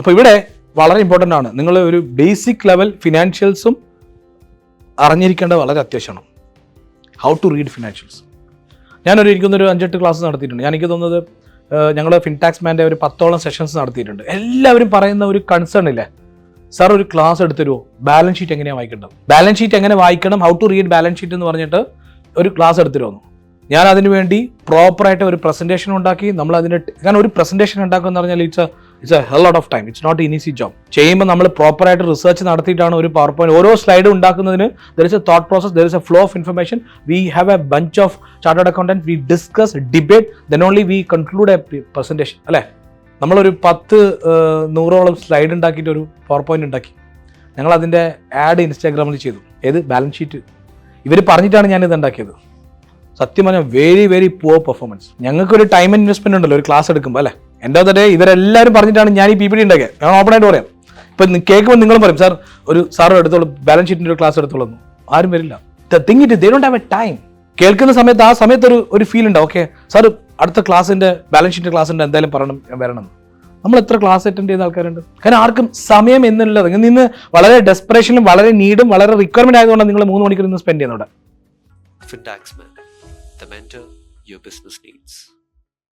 അപ്പോൾ ഇവിടെ വളരെ ഇമ്പോർട്ടന്റ് ആണ്. നിങ്ങൾ ഒരു ബേസിക് ലെവൽ ഫിനാൻഷ്യൽസും അറിഞ്ഞിരിക്കേണ്ടത് വളരെ അത്യാവശ്യമാണ്. ഹൗ ടു റീഡ് ഫിനാൻഷ്യൽസ് ഞാനൊരു എനിക്കൊന്നൊരു അഞ്ചെട്ട് ക്ലാസ് നടത്തിയിട്ടുണ്ട്. ഞാൻ എനിക്ക് തോന്നുന്നത് ഞങ്ങൾ ഫിൻടാക്സ് മാന്റെ ഒരു പത്തോളം സെഷൻസ് നടത്തിയിട്ടുണ്ട്. എല്ലാവരും പറയുന്ന ഒരു കൺസേൺ ഇല്ലേ? സാർ ഒരു ക്ലാസ് എടുത്തരുമോ ബാലൻസ് ഷീറ്റ് എങ്ങനെയാണ് വായിക്കേണ്ടത്? ബാലൻസ് ഷീറ്റ് എങ്ങനെ വായിക്കണം? How to read balance sheet എന്ന് പറഞ്ഞിട്ട് ഒരു ക്ലാസ് എടുത്തിരുമോ ഞാൻ അതിനുവേണ്ടി പ്രോപ്പറായിട്ട് ഒരു പ്രസന്റേഷൻ ഉണ്ടാക്കി. നമ്മൾ അതിന്റെ ഞാൻ ഒരു പ്രസന്റേഷൻ ഉണ്ടാക്കുമെന്ന് പറഞ്ഞാൽ it's it's a hell lot of time it's not in easy job ചെയ്യുമ്പോൾ നമ്മൾ പ്രോപ്പറായിട്ട് റിസർച്ച് നടത്തിയിട്ടാണ് ഒരു പവർ പോയിന്റ് ഓരോ സ്ലൈഡ് ഉണ്ടാക്കുന്നതിന് there is a thought process there is a flow of information we have a bunch of chartered accountant we discuss debate then only we conclude a presentation അല്ലേ? നമ്മളൊരു പത്ത് നൂറോളം slide ഉണ്ടാക്കിയിട്ട് ഒരു power point ഉണ്ടാക്കി. ഞങ്ങൾ അതിന്റെ ആഡ് ഇൻസ്റ്റാഗ്രാമിൽ ചെയ്തു. ഏത്? ബാലൻസ് ഷീറ്റ് ഇവർ പറഞ്ഞിട്ടാണ് ഞാൻ ഇത് ഉണ്ടാക്കിയത്. സത്യം പറഞ്ഞാൽ വെരി വെരി പുവർ പെർഫോമൻസ് ഞങ്ങൾക്ക് ഒരു ടൈം ഇൻവെസ്റ്റ്മെന്റ് ഉണ്ടല്ലോ ഒരു ക്ലാസ് എടുക്കുമ്പോൾ അല്ലേ? ദ ഡേ ഇവരെല്ലാവരും പറഞ്ഞിട്ടാണ് ഞാൻ ഈ പി പി ഡി ഉണ്ടാക്കിയത് ഞാൻ ഓപ്പൺ ആയിട്ട് പറയാം. ഇപ്പം കേൾക്കുമ്പോൾ നിങ്ങളും പറയും സാർ ഒരു സാറും എടുത്തോളൂ ബാലൻസ് ഷീറ്റിന്റെ ഒരു ക്ലാസ് എടുത്തോളൂ. ആരും വരില്ല. Think it they don't have a time കേൾക്കുന്ന സമയത്ത് ആ സമയത്ത് ഒരു ഒരു ഫീൽ ഉണ്ടാവും ഓക്കെ സാർ അടുത്ത ക്ലാസ്സിന്റെ ബാലൻസ് ഷീറ്റ് ക്ലാസ് ഉണ്ട് എന്തായാലും പറയണം ഞാൻ വരണം. നമ്മൾ എത്ര ക്ലാസ് അറ്റൻഡ് ചെയ്ത ആൾക്കാരുണ്ട്? കാരണം ആർക്കും സമയം എന്നുള്ളത് നിന്ന് വളരെ ഡെസ്പറേഷനും വളരെ നീഡും വളരെ റിക്വയർമെന്റ് ആയതുകൊണ്ട് നിങ്ങൾ മൂന്ന് മണിക്കൂർ നിന്ന് spend mentor your business needs.